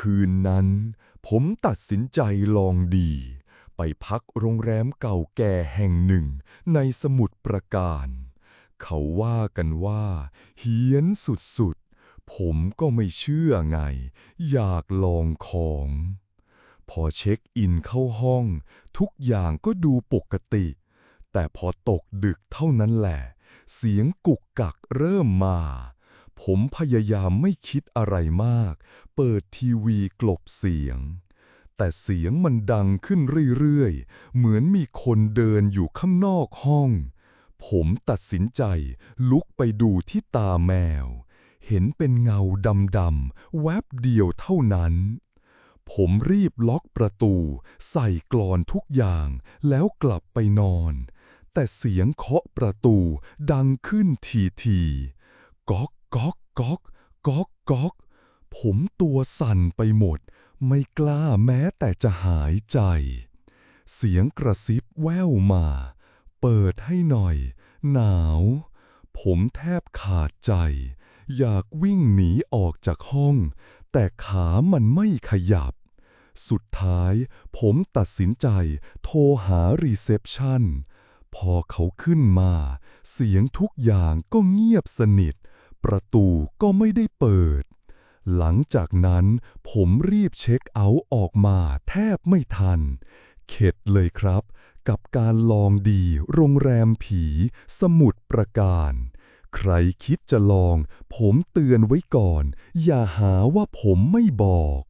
คืนนั้น ผมตัดสินใจลองดี ไปพักโรงแรมเก่าแก่แห่งหนึ่งในสมุทรปราการ เขาว่ากันว่าเฮี้ยนสุดๆ ผมก็ไม่เชื่อไง อยากลองของ พอเช็คอินเข้าห้อง ทุกอย่างก็ดูปกติ แต่พอตกดึกเท่านั้นแหละ เสียงกุกกักเริ่มมา ผมพยายามไม่คิดอะไรมาก เปิดทีวีกลบเสียง แต่เสียงมันดังขึ้นเรื่อยๆ เหมือนมีคนเดินอยู่ข้างนอกห้อง ผมตัดสินใจลุกไปดูที่ตาแมว เห็นเป็นเงาดำๆ แวบเดียวเท่านั้น ผมรีบล็อกประตู ใส่กลอนทุกอย่างแล้วกลับไปนอน แต่เสียงเคาะประตูดังขึ้นทีทีๆก๊อก ก๊อก ผมตัวสั่นไปหมด ไม่กล้าแม้แต่จะหายใจ เสียงกระซิบแว่วมา เปิดให้หน่อย หนาว ผมแทบขาดใจ อยากวิ่งหนีออกจากห้อง แต่ขามันไม่ขยับ สุดท้ายผมตัดสินใจโทรหารีเซพชันพอเขาขึ้นมา เสียงทุกอย่างก็เงียบสนิท ประตูก็ไม่ได้เปิด หลังจากนั้นผมรีบเช็คเอาท์ออกมาแทบไม่ทัน เข็ดเลยครับ กับการลองดีโรงแรมผี สมุดประการ ใครคิดจะลอง ผมเตือนไว้ก่อน อย่าหาว่าผมไม่บอก